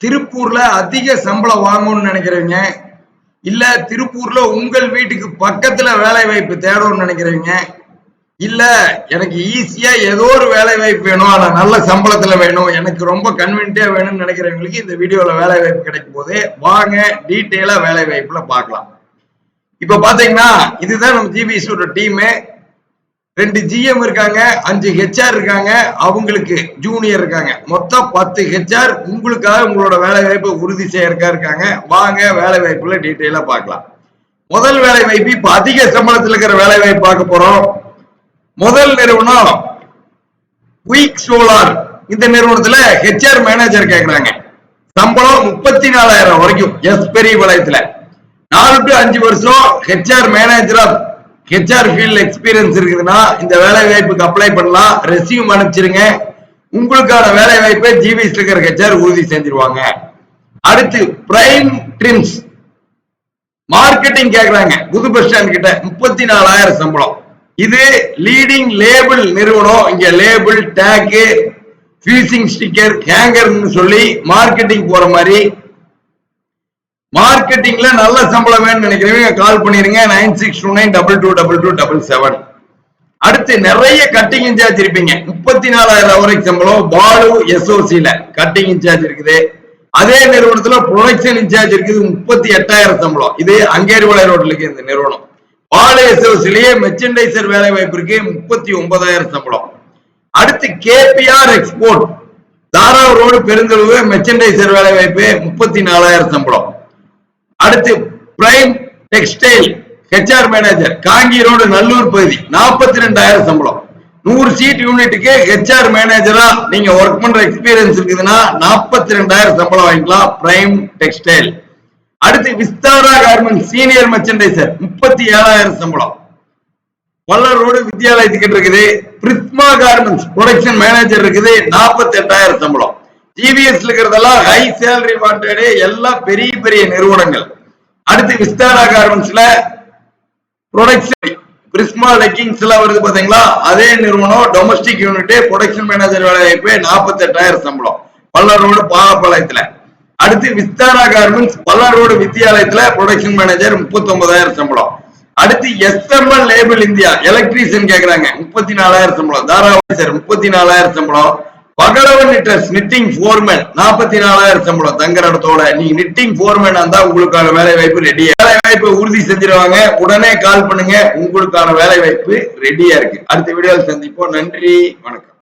திருப்பூர்ல அதிக சம்பளம் வாங்கணும்னு நினைக்கிறவங்க இல்ல திருப்பூர்ல உங்கள் வீட்டுக்கு பக்கத்துல வேலை வாய்ப்பு தேடணும்னு நினைக்கிறவங்க இல்ல எனக்கு ஈஸியா ஏதோ ஒரு வேலை வாய்ப்பு வேணும் ஆனா நல்ல சம்பளத்துல வேணும் எனக்கு ரொம்ப கன்வீனியா வேணும்னு நினைக்கிறவங்களுக்கு இந்த வீடியோல வேலை வாய்ப்பு கிடைக்கும் போது வாங்க டீட்டெயிலா வேலை வாய்ப்புல பார்க்கலாம். இப்ப பாத்தீங்கன்னா இதுதான் நம்ம ஜிபிஎஸோட டீமு ரெண்டு ஜிஎம் இருக்காங்க அஞ்சு ஹெச்ஆர் இருக்காங்க அவங்களுக்கு ஜூனியர் இருக்காங்க. மொத்தம் பத்து ஹெச்ஆர் உங்களுக்காக உங்களோட வேலை வாய்ப்பை உறுதி செய்யறக்கா இருக்காங்க. வாங்க வேலை வாய்ப்புல டீட்டெயிலா பார்க்கலாம். முதல் வேலை வாய்ப்பு இப்ப அதிக சம்பளத்தில் இருக்கிற வேலை வாய்ப்பு பார்க்க போறோம். முதல் நிறுவனம் குயிக் சோலார் இந்த நிறுவனத்துல ஹெச்ஆர் மேனேஜர் கேக்குறாங்க. சம்பளம் முப்பத்தி நாலாயிரம் வரைக்கும் எஸ் பெரிய வளையத்துல நாலு டு அஞ்சு வருஷம் ஹெச்ஆர் மேனேஜரா ஹெச்ஆர் ஃபீல்ட் எக்ஸ்பீரியன்ஸ் இருக்குதுன்னா இந்த வேலை வாய்ப்புக்கு அப்ளை பண்ணலாம். ரெசியூம் அனுப்பிச்சிருங்க. உங்களுக்கான வேலை வாய்ப்பை ஜிவிஸ் இருக்கிற ஹெச்ஆர் உறுதி செஞ்சிருவாங்க. அடுத்து பிரைம் ட்ரிம்ஸ் மார்க்கெட்டிங் கேக்குறாங்க. புது பஸ் ஸ்டாண்ட் கிட்ட முப்பத்தி நாலாயிரம் சம்பளம். இது லீடிங் லேபிள் நிறுவனம். இங்க லேபிள் டேக்கு ஃபியூசிங் ஸ்டிக்கர் ஹேங்கர்னு சொல்லி மார்க்கெட்டிங் போற மாதிரி மார்க்கெட்டிங்ல நல்ல சம்பளம் வேணும்னு நினைக்கிறவங்க கால் பண்ணிருங்க. Nine six two nine double two double two double seven அடுத்து நிறைய கட்டிங் இன்சார்ஜ் இருப்பீங்க. முப்பத்தி நாலாயிரம் வரைக்கும் சம்பளம் பாலு எஸ்ஓசியில கட்டிங் இன்சார்ஜ் இருக்குது. அதே நிறுவனத்துல ப்ரொடக்ஷன் இன்சார்ஜ் இருக்குது. முப்பத்தி எட்டாயிரம் சம்பளம். இது அங்கேரிவளை ரோட்ல இருக்கு இந்த நிறுவனம். பாலு எஸ்ஓசிலேயே மெர்ச்சன்டைசர் வேலை வாய்ப்பு இருக்கு. முப்பத்தி ஒன்பதாயிரம் சம்பளம். அடுத்து கேபிஆர் எக்ஸ்போர்ட் தாராவூர் ரோடு பெருந்தளவு மெர்ச்சன்டைசர் வேலை வாய்ப்பு முப்பத்தி நாலாயிரம் சம்பளம். அடுத்து பிரைம் டெக்ஸ்டைல் ஹெச்ஆர் மேனேஜர் காங்கி ரோடு நல்லூர் பகுதி நாற்பத்தி ரெண்டாயிரம் சம்பளம். நூறு சீட் யூனிட்டுக்கு ஹெச்ஆர் மேனேஜரா நீங்க ஒர்க் பண்ற எக்ஸ்பீரியன்ஸ் இருக்குதுன்னா நாற்பத்தி ரெண்டாயிரம் சம்பளம் வாங்கிக்கலாம் பிரைம் டெக்ஸ்டைல் அடுத்து விஸ்தாரா கார்மெண்ட் சீனியர் மெர்ச்சன்டைசர் முப்பத்தி ஏழாயிரம் சம்பளம். பல்லர் ரோடு வித்யாலயத்துக்கிட்ட இருக்குது பிரிஸ்மா கார்மெண்ட்ஸ் ப்ரொடக்ஷன் மேனேஜர் இருக்குது நாற்பத்தி எட்டாயிரம் சம்பளம். டிவிஎஸ் இருக்கிறதெல்லாம் ஹை சேலரி வாண்டடு எல்லாம் பெரிய பெரிய நிறுவனங்கள். அடுத்து விஸ்தாரா கார்மெண்ட்ஸ்ல ப்ரொடக்ஷன் பிரிஸ்மா லெக்கிங்ஸ் எல்லாம் வருது பாத்தீங்களா? அதே நிறுவனம் டொமஸ்டிக் யூனிட் ப்ரொடக்ஷன் மேனேஜர் வேலை வாய்ப்பு நாற்பத்தி எட்டாயிரம் சம்பளம். பல்லர் ரோடு பாகப்பாளையத்துல. அடுத்து Vistara garments Pallar road production manager முப்பத்தி ஒன்பதாயிரம் சம்பளம். அடுத்து எஸ்எம்எல் லேபிள் இந்தியா எலக்ட்ரீஷியன் கேக்குறாங்க முப்பத்தி நாலாயிரம் சம்பளம். தாராவாசர் சார் முப்பத்தி நாலாயிரம் சம்பளம். பகலவன் நிட்டர்ஸ் நிட்டிங் ஃபோர்மேன் நாற்பத்தி நாலாயிரம் சம்பளம். தங்குற இடத்தோட நீங்க நிட்டிங் ஃபோர்மேன் இருந்தா உங்களுக்கான வேலை வாய்ப்பு ரெடியா வேலை வாய்ப்பை உறுதி செஞ்சிருவாங்க. உடனே கால் பண்ணுங்க. உங்களுக்கான வேலை வாய்ப்பு ரெடியா இருக்கு. அடுத்த வீடியோவில் சந்திப்போம். நன்றி. வணக்கம்.